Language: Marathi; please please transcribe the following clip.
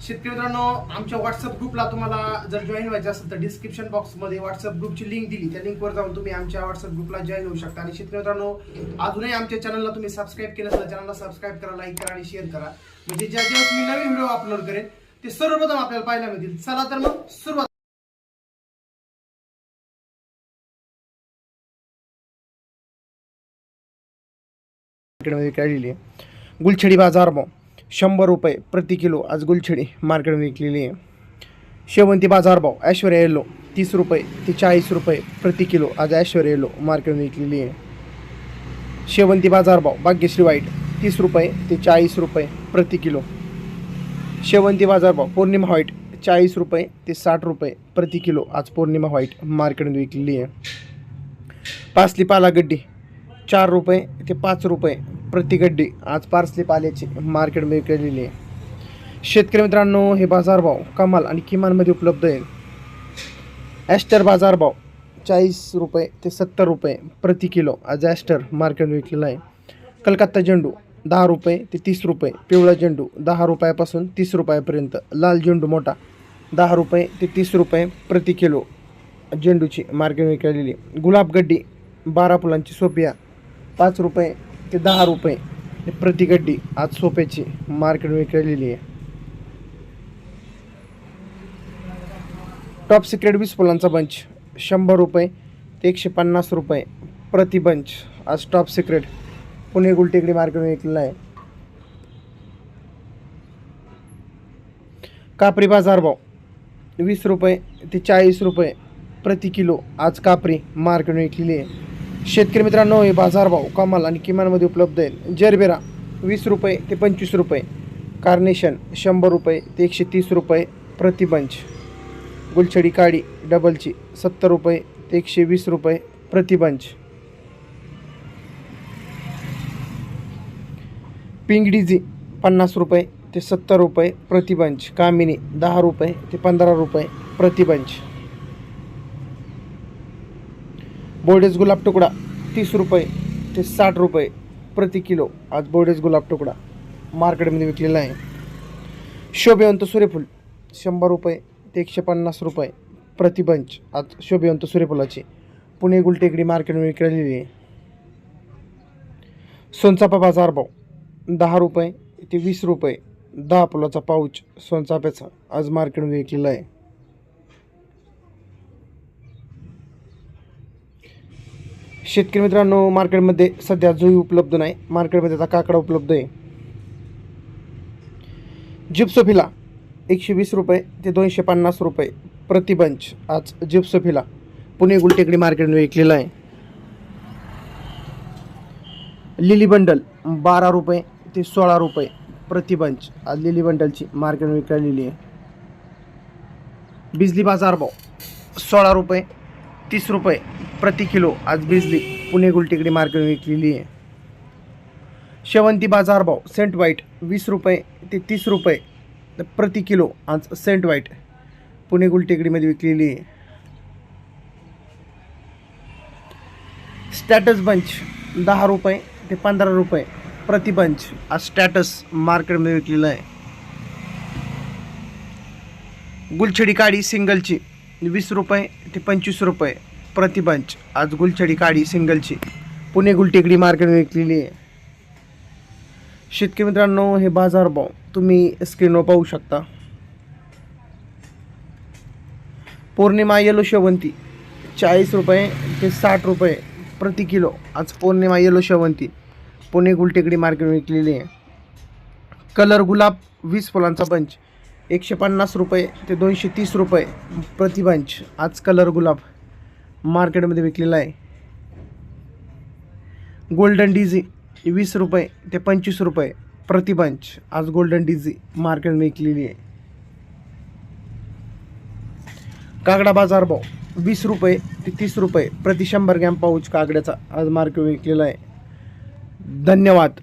शेतकरी मित्रांनो आमच्या व्हॉट्सअप ग्रुपला तुम्हाला जर जॉईन व्हायचं असेल तर डिस्क्रिप्शन बॉक्समध्ये व्हॉट्सअप ग्रुपची लिंक दिली. त्या लिंकवर जाऊन तुम्ही आमच्या व्हॉट्सअप ग्रुपला जॉईन होऊ शकता. आणि शेतकरी मित्रांनो अजूनही आमच्या चॅनलला तुम्ही सबस्क्राईब केलं असेल चॅनलला सबस्क्राईब करा लाईक करा आणि शेअर करा. म्हणजे ज्या ज्या मी नवीन व्हिडिओ अपलोड करेन ते सर्वप्रथम आपल्याला पाहायला मिळतील. चला तर मग सुरुवात गुलछडी बाजार भाव. शंभर रुपये प्रति किलो आज गुलछडी मार्केट विकलेली आहे. शेवंती बाजार भाव ऐश्वर्या येलो तीस रुपये ते चाळीस रुपये प्रति किलो आज ऐश्वर्या येलो मार्केट विकलेली आहे. शेवंती बाजार भाव भाग्यश्री वाईट तीस रुपये ते चाळीस रुपये प्रति किलो. शेवंती बाजार भाव पौर्णिमा व्हाईट चाळीस रुपये ते साठ रुपये प्रति किलो आज पौर्णिमा व्हाईट मार्केटमध्ये विकलेली आहे. पासली पालागड्डी चार रुपये ते पाच रुपये प्रतिगड्डी. आज पार्सली पाल्याची मार्केटमध्ये विकलेली आहे. शेतकरी मित्रांनो हे बाजारभाव कमाल आणि किमानमध्ये उपलब्ध आहे. ॲस्टर बाजारभाव चाळीस रुपये ते सत्तर रुपये प्रति किलो आज ॲस्टर मार्केटमध्ये विकलेला आहे. कलकत्ता झेंडू दहा रुपये ते तीस रुपये पिवळा झेंडू दहा रुपयापासून तीस रुपयापर्यंत लाल झेंडू मोठा दहा रुपये ते तीस रुपये प्रति किलो झेंडूची मार्केट विकलेली आहे. बारा फुलांची सोपिया पाच रुपये ते दहा रुपये. प्रति गड्डी आज सोप्याची मार्केट विकलेली आहे. टॉप सिक्रेट वीस फुलांचा बंच शंभर रुपये ते एकशे पन्नास रुपये प्रति बंच आज top secret Pune Gultekdi market विकलेला आहे. कापरी बाजार भाव. वीस रुपये ते चाळीस रुपये प्रति किलो आज कापरी मार्केट विकलेली आहे. शेतकरी मित्रांनो हे बाजारभाव कमाल आणि किमानमध्ये उपलब्ध आहेत. जरबेरा वीस रुपये ते पंचवीस रुपये कार्नेशन शंभर रुपये ते एकशे तीस रुपये प्रतिबंच. गुलछडी काळी डबलची सत्तर रुपये ते एकशे वीस रुपये प्रतिबंच. पिंगडीजी पन्नास रुपये ते सत्तर रुपये प्रतिबंच. कामिनी दहा रुपये ते पंधरा रुपये प्रतिबंच. बोर्डेज गुलाब तुकडा तीस रुपये ते साठ रुपये प्रति किलो. आज बोर्डेज गुलाब तुकडा मार्केटमध्ये विकलेला आहे. शोभेवंत सूर्यफूल शंभर रुपये ते एकशे पन्नास रुपये प्रतिबंच आज शोभेवंत सूर्यफुलाची पुणे गुलटेकडी मार्केटमध्ये विकलेली आहे. सोनचापा बाजारभाव दहा रुपये ते वीस रुपये. दहा फुलाचा पाऊच सोनचाप्याचा आज मार्केटमध्ये विकलेला आहे. शेतकरी मित्रांनो मार्केटमध्ये सध्या जुई उपलब्ध नाही. मार्केटमध्ये आता काकडा उपलब्ध आहे. जिप्सोफिला एकशे वीस रुपये ते दोनशे पन्नास रुपये प्रतिबंच आज जिप्सोफिला पुणे गुलटेकडी मार्केटमध्ये विकलेला आहे. लिली बंडल बारा रुपये ते सोळा रुपये प्रतिबंच आज लिली बंडलची मार्केट विकलेली आहे. बिजली बाजार भाव सोळा रुपये तीस रुपये प्रति किलो आज बिजली पुणे गुलटेकडी मार्केट विकलेली आहे. शेवंती बाजार भाव सेंट वाईट वीस रुपये ते तीस रुपये. प्रति किलो आज सेंट वाईट पुणे गुलटेकडीमध्ये विकलेली आहे. स्टॅटस बंच दहा रुपये ते पंधरा रुपये. प्रति बंच आज स्टॅटस मार्केटमध्ये विकलेलं आहे. गुलछडी काडी सिंगलची वीस रुपये ते पंचवीस रुपये. प्रतिबंच आज गुलछडी काडी सिंगलची. पुणे गुलटेकडी मार्केटमध्ये विकलेली आहे. शेतकरी मित्रांनो हे बाजार भाव तुम्ही स्क्रीनवर पाहू शकता. पौर्णिमा येलो शेवंती चाळीस रुपये ते साठ रुपये प्रति किलो. आज पौर्णिमा येलो शेवंती पुणे गुलटेकडी मार्केट विकलेली आहे. कलर गुलाब वीस फुलांचा बंच एकशे पन्नास रुपये ते दोनशे तीस रुपये प्रतिबंच आज कलर गुलाब. मार्केटमध्ये विकलेला आहे. गोल्डन डिझी वीस रुपये ते पंचवीस रुपये प्रतिबंच आज गोल्डन डिझी मार्केटमध्ये विकलेली आहे. कागडा बाजार भाव वीस रुपये ते तीस रुपये प्रति शंभर ग्रॅम पाऊच कागड्याचा आज मार्केट विकलेला आहे. धन्यवाद.